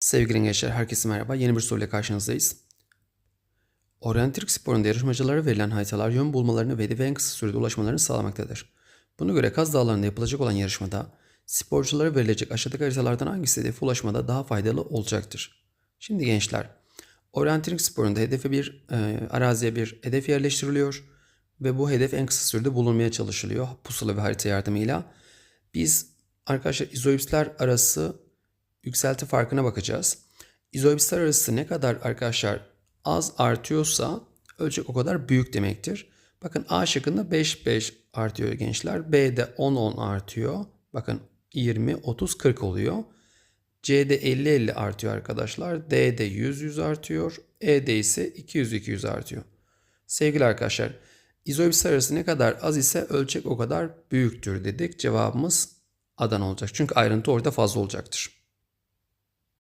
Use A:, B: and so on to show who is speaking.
A: Sevgili gençler, herkese merhaba. Yeni bir soruyla karşınızdayız. Oryantilik sporunda yarışmacılara verilen haritalar yön bulmalarını ve hedefe en kısa sürede ulaşmalarını sağlamaktadır. Buna göre Kaz Dağları'nda yapılacak olan yarışmada sporculara verilecek aşağıdaki haritalardan hangisi hedefe ulaşmada daha faydalı olacaktır? Şimdi gençler, oryantilik sporunda hedefe bir e, araziye bir hedef yerleştiriliyor ve bu hedef en kısa sürede bulunmaya çalışılıyor pusula ve harita yardımıyla. Biz arkadaşlar izoipsler arası yükselti farkına bakacağız. İzoipsler arası ne kadar arkadaşlar az artıyorsa ölçek o kadar büyük demektir. Bakın A şıkkında 5 5 artıyor gençler. B'de 10 10 artıyor. Bakın 20 30 40 oluyor. C'de 50 50 artıyor arkadaşlar. D'de 100 100 artıyor. E'de ise 200 200 artıyor. Sevgili arkadaşlar, izoipsler arası ne kadar az ise ölçek o kadar büyüktür dedik. Cevabımız Adana olacak. Çünkü ayrıntı orada fazla olacaktır.